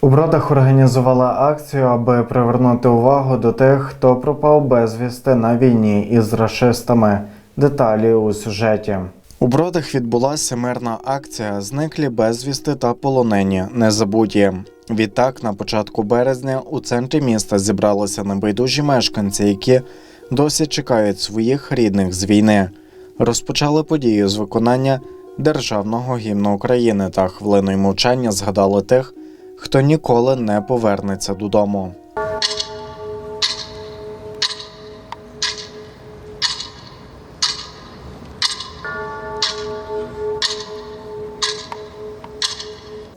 У Бродах організували акцію, аби привернути увагу до тих, хто пропав безвісти на війні із рашистами. Деталі у сюжеті. У Бродах відбулася мирна акція Зниклі безвісти та полонені незабуті. Відтак, на початку березня у центрі міста зібралися небайдужі мешканці, які досі чекають своїх рідних з війни. Розпочали подію з виконання державного гімну України та хвилиною мовчання згадали тих, хто ніколи не повернеться додому.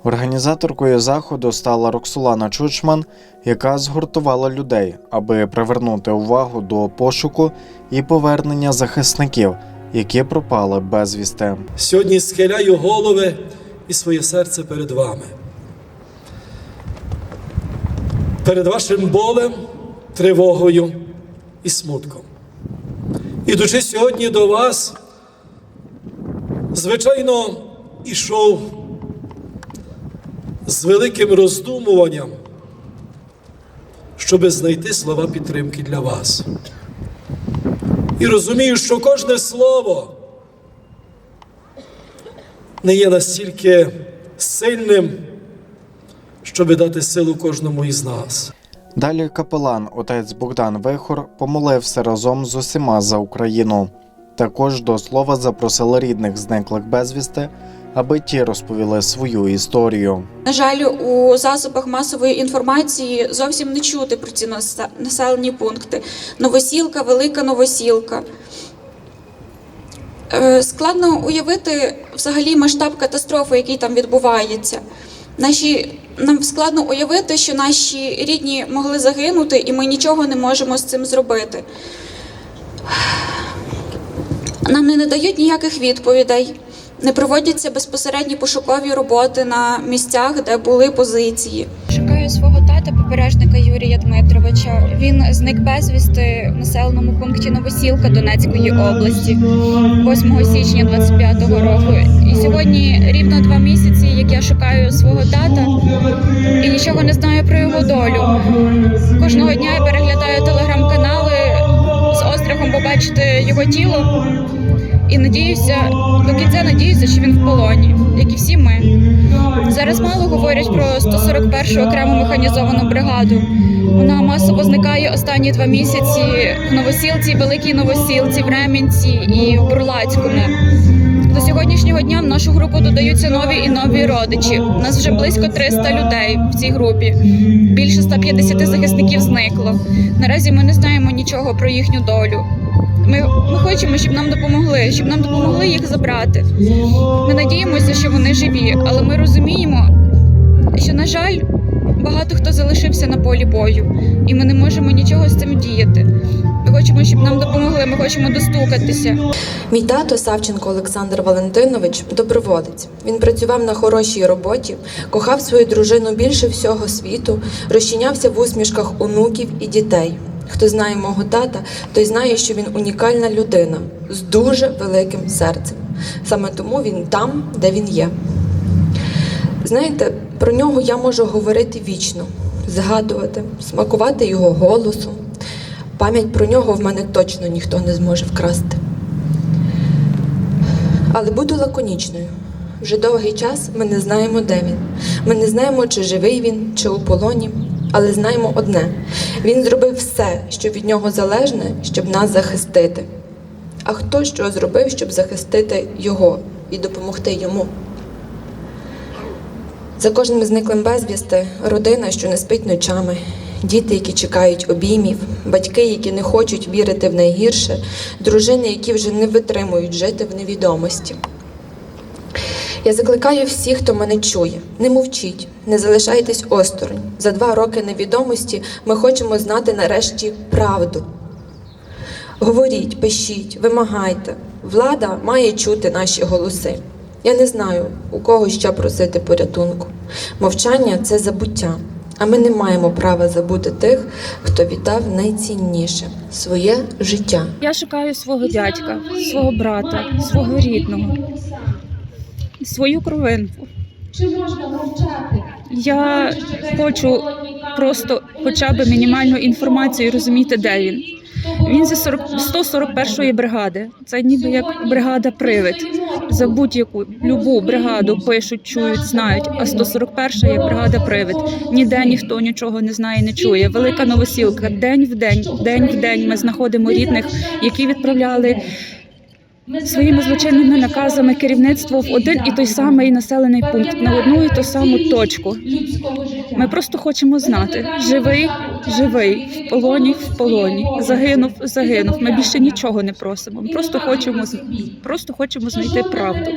Організаторкою заходу стала Роксолана Чучман, яка згуртувала людей, аби привернути увагу до пошуку і повернення захисників, які пропали безвісти. Сьогодні схиляю голови і своє серце перед вами. Перед вашим болем, тривогою і смутком. Ідучи сьогодні до вас, звичайно, ішов з великим роздумуванням, щоби знайти слова підтримки для вас. І розумію, що кожне слово не є настільки сильним, щоб дати силу кожному із нас. Далі капелан отець Богдан Вихор помолився разом з усіма за Україну. Також до слова запросили рідних зниклих безвісти, аби ті розповіли свою історію. На жаль, у засобах масової інформації зовсім не чути про ці насе- населені пункти. Новосілка, велика новосілка. Е, Складно уявити взагалі масштаб катастрофи, який там відбувається. Наші, нам складно уявити, що наші рідні могли загинути, і ми нічого не можемо з цим зробити. Нам не надають ніяких відповідей, не проводяться безпосередні пошукові роботи на місцях, де були позиції. Свого тата, попережника Юрія Дмитровича. Він зник безвісти в населеному пункті Новосілка Донецької області 8 січня 25-го року. І сьогодні рівно два місяці, як я шукаю свого тата і нічого не знаю про його долю. Кожного дня я переглядаю телеграм-канали з острахом побачити його тіло. І надіюся, до кінця надіюся, що він в полоні, як і всі ми. Зараз мало говорять про 141-ю окрему механізовану бригаду. Вона масово зникає останні два місяці в Новосілці, Великій Новосілці, в Ремінці і в Бурлацькому. До сьогоднішнього дня в нашу групу додаються нові і нові родичі. У нас вже близько 300 людей в цій групі. Більше 150 захисників зникло. Наразі ми не знаємо нічого про їхню долю. Ми, ми хочемо, щоб нам допомогли, щоб нам допомогли їх забрати. Ми надіємося, що вони живі, але ми розуміємо, що, на жаль, багато хто залишився на полі бою, і ми не можемо нічого з цим діяти. Ми хочемо, щоб нам допомогли, ми хочемо достукатися. Мій тато Савченко Олександр Валентинович доброволець. Він працював на хорошій роботі, кохав свою дружину більше всього світу, розчинявся в усмішках онуків і дітей. Хто знає мого тата, той знає, що він унікальна людина з дуже великим серцем. Саме тому він там, де він є. Знаєте, про нього я можу говорити вічно, згадувати, смакувати його голосом. Пам'ять про нього в мене точно ніхто не зможе вкрасти. Але буду лаконічною. Вже довгий час ми не знаємо, де він. Ми не знаємо, чи живий він, чи у полоні. Але знаємо одне: він зробив все, що від нього залежне, щоб нас захистити. А хто що зробив, щоб захистити його і допомогти йому? За кожним зниклим безвісти родина, що не спить ночами, діти, які чекають обіймів, батьки, які не хочуть вірити в найгірше, дружини, які вже не витримують жити в невідомості. Я закликаю всіх, хто мене чує, не мовчіть, не залишайтесь осторонь. За два роки невідомості ми хочемо знати нарешті правду. Говоріть, пишіть, вимагайте. Влада має чути наші голоси. Я не знаю, у кого ще просити порятунку. Мовчання це забуття, а ми не маємо права забути тих, хто віддав найцінніше своє життя. Я шукаю свого дядька, свого брата, свого рідного, свою кровинку. Чи можна мовчати? Я хочу просто хоча б мінімальну інформацію розуміти, де він. Він зі 40 141-ї бригади. Це ніби як бригада привид. За будь-яку любу бригаду пишуть, чують, знають. А 141-ша є бригада привид. Ніде ніхто нічого не знає, не чує. Велика новосілка. День в день, день в день ми знаходимо рідних, які відправляли своїми злочинними наказами керівництво в один і той самий населений пункт на одну і ту саму точку. Ми просто хочемо знати: живий, живий, в полоні, в полоні, загинув, загинув. Ми більше нічого не просимо. Ми просто хочемо просто хочемо знайти правду.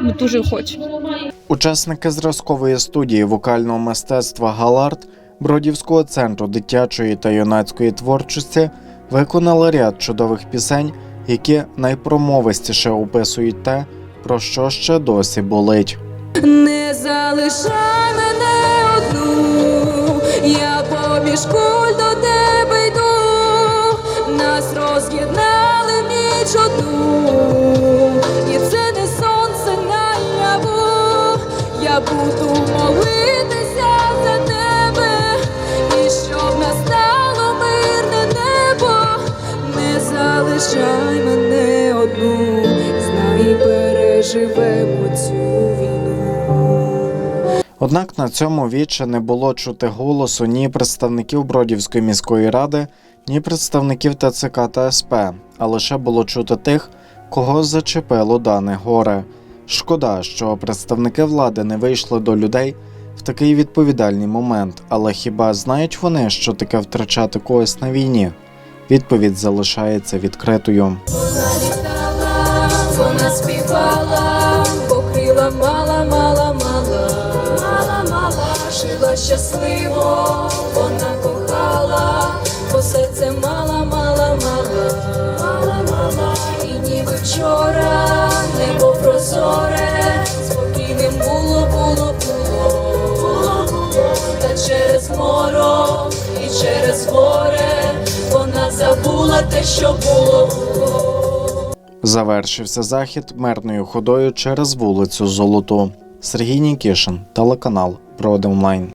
Ми дуже хочемо. Учасники зразкової студії вокального мистецтва Галарт Бродівського центру дитячої та юнацької творчості виконали ряд чудових пісень, які найпромовистіше описують те, про що ще досі болить. Не залишай мене одну, я поміж куль до тебе йду, нас роз'єднали ніч одну, переживемо цю війну. Однак на цьому віче не було чути голосу ні представників Бродівської міської ради, ні представників ТЦК та СП, а лише було чути тих, кого зачепило дане горе. Шкода, що представники влади не вийшли до людей в такий відповідальний момент, але хіба знають вони, що таке втрачати когось на війні? Відповідь залишається відкритою. Вона співала, покрила мала, мала, мала, мала, мала, жила щасливо, вона кохала, бо серце мала, мала, мала, мала, мала, і ніби вчора небо прозоре, спокійним було, було, було, було, було, та через морок і через горе вона забула те, що було. було. Завершився захід мирною ходою через вулицю Золоту. Сергій Нікішин, телеканал Проди онлайн.